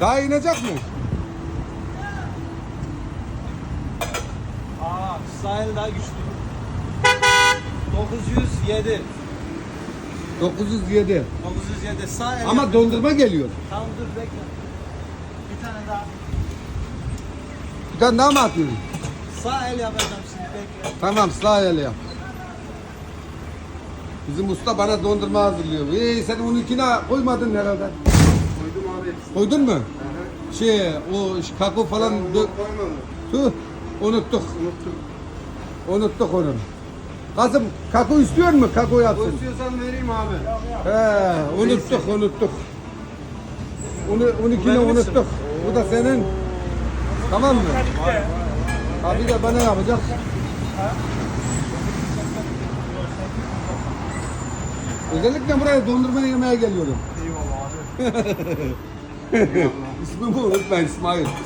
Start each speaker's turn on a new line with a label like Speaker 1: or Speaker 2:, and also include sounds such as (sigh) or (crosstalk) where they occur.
Speaker 1: Daha inecek mi?
Speaker 2: Aa, sahil daha güçlü. 907.
Speaker 1: 907.
Speaker 2: 907 sağ el
Speaker 1: Ama
Speaker 2: yapacağım.
Speaker 1: dondurma geliyor.
Speaker 2: Tamam dur bekle. Bir tane daha.
Speaker 1: Bir tane daha mı atıyorsun?
Speaker 2: Sağ el yapacağım şimdi bekle.
Speaker 1: Tamam sağ el yap. Bizim usta bana dondurma hazırlıyor. Ee, sen onunkine koymadın herhalde.
Speaker 3: Koydum abi hepsini.
Speaker 1: Koydun mu?
Speaker 3: Hı hı.
Speaker 1: Şey, o kakao falan
Speaker 3: Ben onu koymadım.
Speaker 1: Tüh, unuttuk.
Speaker 3: Unuttum.
Speaker 1: Unuttuk onu. Kızım kakao istiyor mu? Kakao
Speaker 3: O
Speaker 1: yapsın.
Speaker 3: istiyorsan vereyim abi.
Speaker 1: He, unuttuk, unuttuk. Onu, onunkini unuttuk. Bu da senin. Tamam mı? Abi de bana yapacak. Özellikle buraya dondurma yemeye geliyorum. (laughs) İsmimi unutmayın smile. smile.